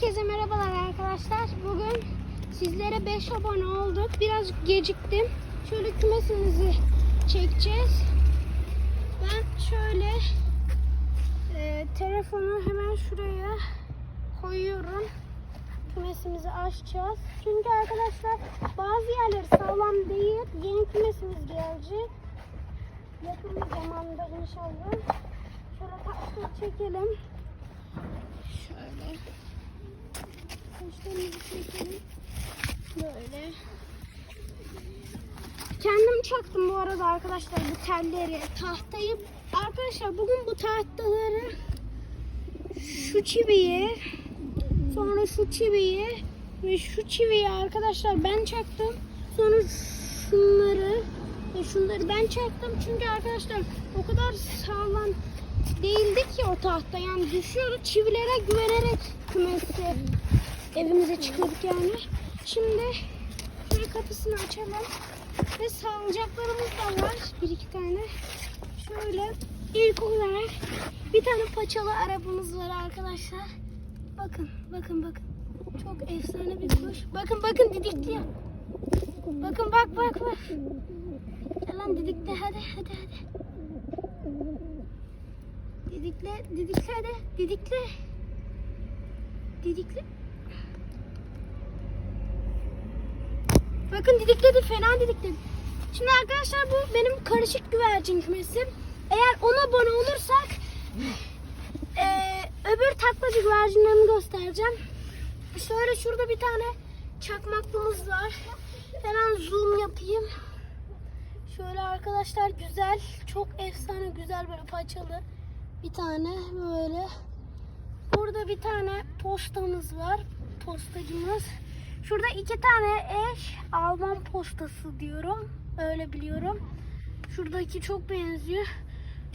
Herkese merhabalar arkadaşlar. Bugün sizlere 5 abone olduk. Biraz geciktim. Şöyle kümesimizi çekeceğiz. Ben şöyle e, telefonu hemen şuraya koyuyorum. Kümesimizi açacağız. Çünkü arkadaşlar bazı yerler sağlam değil. Yeni kümesimiz gelecek. Yakın bir zamanda inşallah. Şöyle taşları çekelim. Şöyle. Böyle. Kendim çaktım bu arada arkadaşlar bu telleri, tahtayı. Arkadaşlar bugün bu tahtaları şu çiviyi, sonra şu çiviyi ve şu çiviyi arkadaşlar ben çaktım. Sonra şunları ve şunları ben çaktım. Çünkü arkadaşlar o kadar sağlam değildi ki o tahta. Yani düşüyordu. Çivilere güvenerek kümesi evimize çıkıyorduk yani. Şimdi şöyle kapısını açalım. Ve salıncaklarımız da var. Bir iki tane. Şöyle ilk olarak bir tane paçalı arabamız var arkadaşlar. Bakın, bakın, bakın. Çok efsane bir kuş. Bakın, bakın didikliyor. Bakın, bak, bak, bak. Gel lan hadi, hadi, hadi. Didikle, didikle hadi, didikle. Didikle. Bakın didikledi, fena didikledi. Şimdi arkadaşlar bu benim karışık güvercin kümesim. Eğer ona abone olursak eee, öbür taklacı güvercinlerimi göstereceğim. Şöyle şurada bir tane çakmaklımız var. Hemen zoom yapayım. Şöyle arkadaşlar güzel, çok efsane güzel böyle paçalı bir tane böyle. Burada bir tane postamız var. Postacımız. Şurada iki tane eş Alman postası diyorum. Öyle biliyorum. Şuradaki çok benziyor.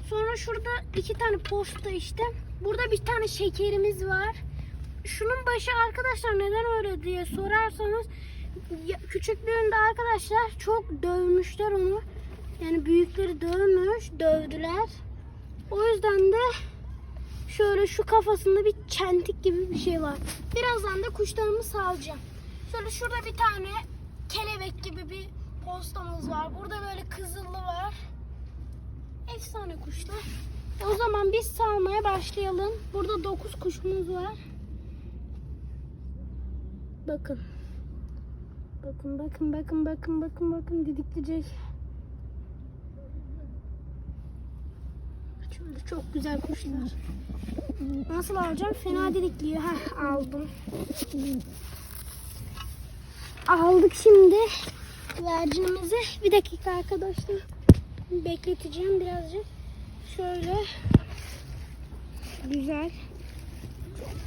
Sonra şurada iki tane posta işte. Burada bir tane şekerimiz var. Şunun başı arkadaşlar neden öyle diye sorarsanız küçüklüğünde arkadaşlar çok dövmüşler onu. Yani büyükleri dövmüş, dövdüler. O yüzden de şöyle şu kafasında bir çentik gibi bir şey var. Birazdan da kuşlarımı salacağım. Şöyle şurada bir tane kelebek gibi bir postamız var. Burada böyle kızıllı var. Efsane kuşlar. O zaman biz salmaya başlayalım. Burada 9 kuşumuz var. Bakın. Bakın bakın bakın bakın bakın bakın didiklecek. Şöyle çok güzel kuşlar. Nasıl alacağım? Fena didikliyor. Heh aldım. Aldık şimdi güvercinimizi. Bir dakika arkadaşlar. Bekleteceğim birazcık. Şöyle. Güzel.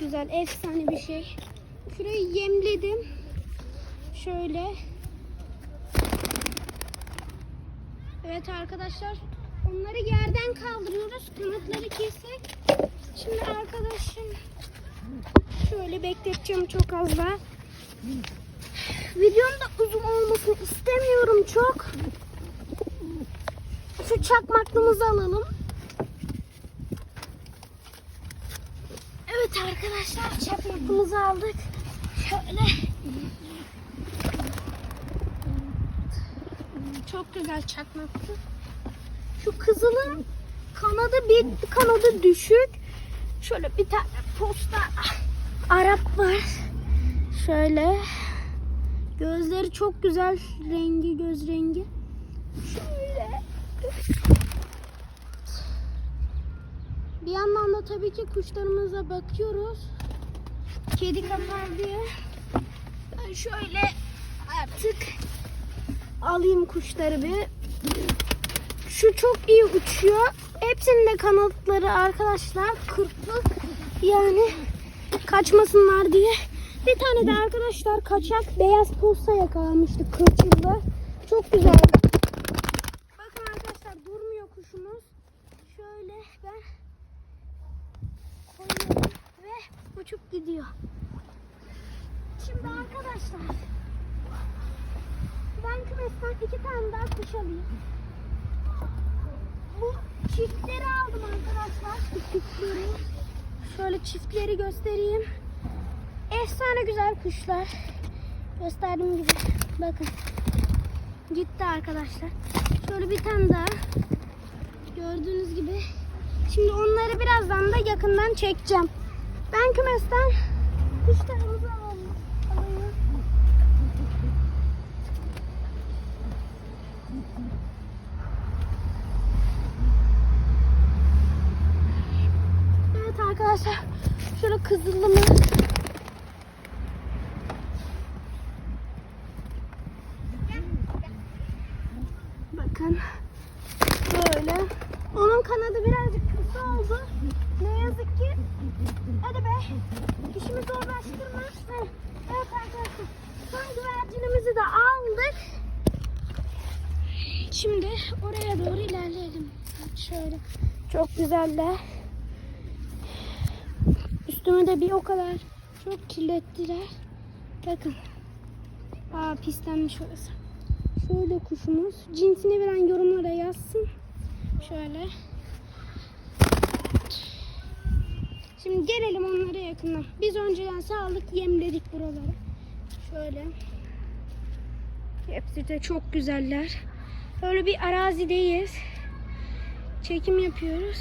Güzel. Efsane bir şey. Şurayı yemledim. Şöyle. Evet arkadaşlar. Onları yerden kaldırıyoruz. Kanatları kesik. Şimdi arkadaşım şöyle bekleteceğim çok az daha. Videonun da uzun olmasını istemiyorum çok. Şu çakmaklımızı alalım. Evet arkadaşlar çakmaklımızı aldık. Şöyle. Çok güzel çakmaklı. Şu kızılın kanadı bir kanadı düşük. Şöyle bir tane posta Arap var. Şöyle. Gözleri çok güzel rengi göz rengi. Şöyle. Bir yandan da tabii ki kuşlarımıza bakıyoruz. Kedi kapar diye. Ben şöyle artık alayım kuşları bir. Şu çok iyi uçuyor. Hepsinin de kanatları arkadaşlar kırpık. Yani kaçmasınlar diye. Bir tane de arkadaşlar kaçak beyaz posta yakalamıştık kırçılda. Çok güzel. Bakın arkadaşlar durmuyor kuşumuz. Şöyle ben koyuyorum ve uçup gidiyor. Şimdi arkadaşlar ben kümesten iki tane daha kuş alayım. Bu çiftleri aldım arkadaşlar. Çiftleri. Şöyle çiftleri göstereyim. Efsane güzel kuşlar. Gösterdiğim gibi. Bakın. Gitti arkadaşlar. Şöyle bir tane daha. Gördüğünüz gibi. Şimdi onları birazdan da yakından çekeceğim. Ben kümesten kuşlarımızı alalım. Evet arkadaşlar. Şöyle kızıllı mı? Bakın. Böyle. Onun kanadı birazcık kısa oldu. Ne yazık ki. Hadi be. İşimi zorlaştırma. Heh. Evet arkadaşlar. Son güvercinimizi de aldık. Şimdi oraya doğru ilerleyelim. Çok güzeller. Üstümü de bir o kadar çok kirlettiler. Bakın. Aa pislenmiş orası. Şöyle kuşumuz. Cinsini veren yorumlara yazsın. Şöyle. Şimdi gelelim onlara yakından. Biz önceden sağlık yemledik buraları. Şöyle. Hepsi de çok güzeller. Böyle bir arazideyiz. Çekim yapıyoruz.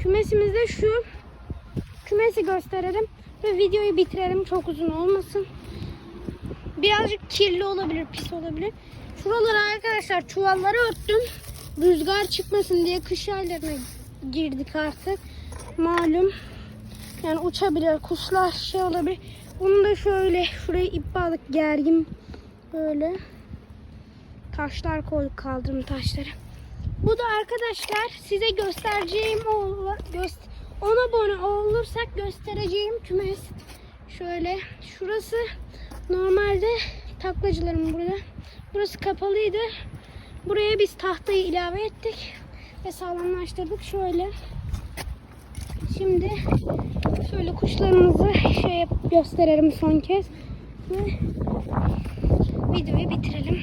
Kümesimizde şu. Kümesi gösterelim ve videoyu bitirelim. Çok uzun olmasın. Birazcık kirli olabilir, pis olabilir. Şuralara arkadaşlar çuvalları örttüm. Rüzgar çıkmasın diye kış aylarına girdik artık. Malum. Yani uçabilir, kuşlar şey olabilir. Bunu da şöyle şuraya ip bağladık gergin böyle. Taşlar koyduk kaldırım taşları. Bu da arkadaşlar size göstereceğim o göst 10 abone olursak göstereceğim kümes. Şöyle şurası normalde taklacılarım burada. Burası kapalıydı. Buraya biz tahtayı ilave ettik ve sağlamlaştırdık şöyle. Şimdi şöyle kuşlarımızı şey yap- gösterelim son kez ve videoyu bitirelim.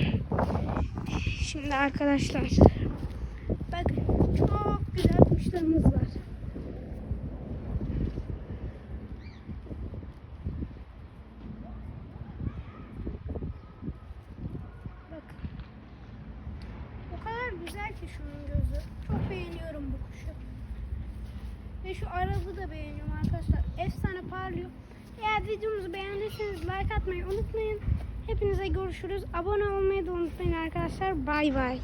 Şimdi arkadaşlar kuşlarımız var. Güzel ki şunun gözü. Çok beğeniyorum bu kuşu. Ve şu arabı da beğeniyorum arkadaşlar. Efsane parlıyor. Eğer videomuzu beğendiyseniz like atmayı unutmayın. Hepinize görüşürüz. Abone olmayı da unutmayın arkadaşlar. Bay bay.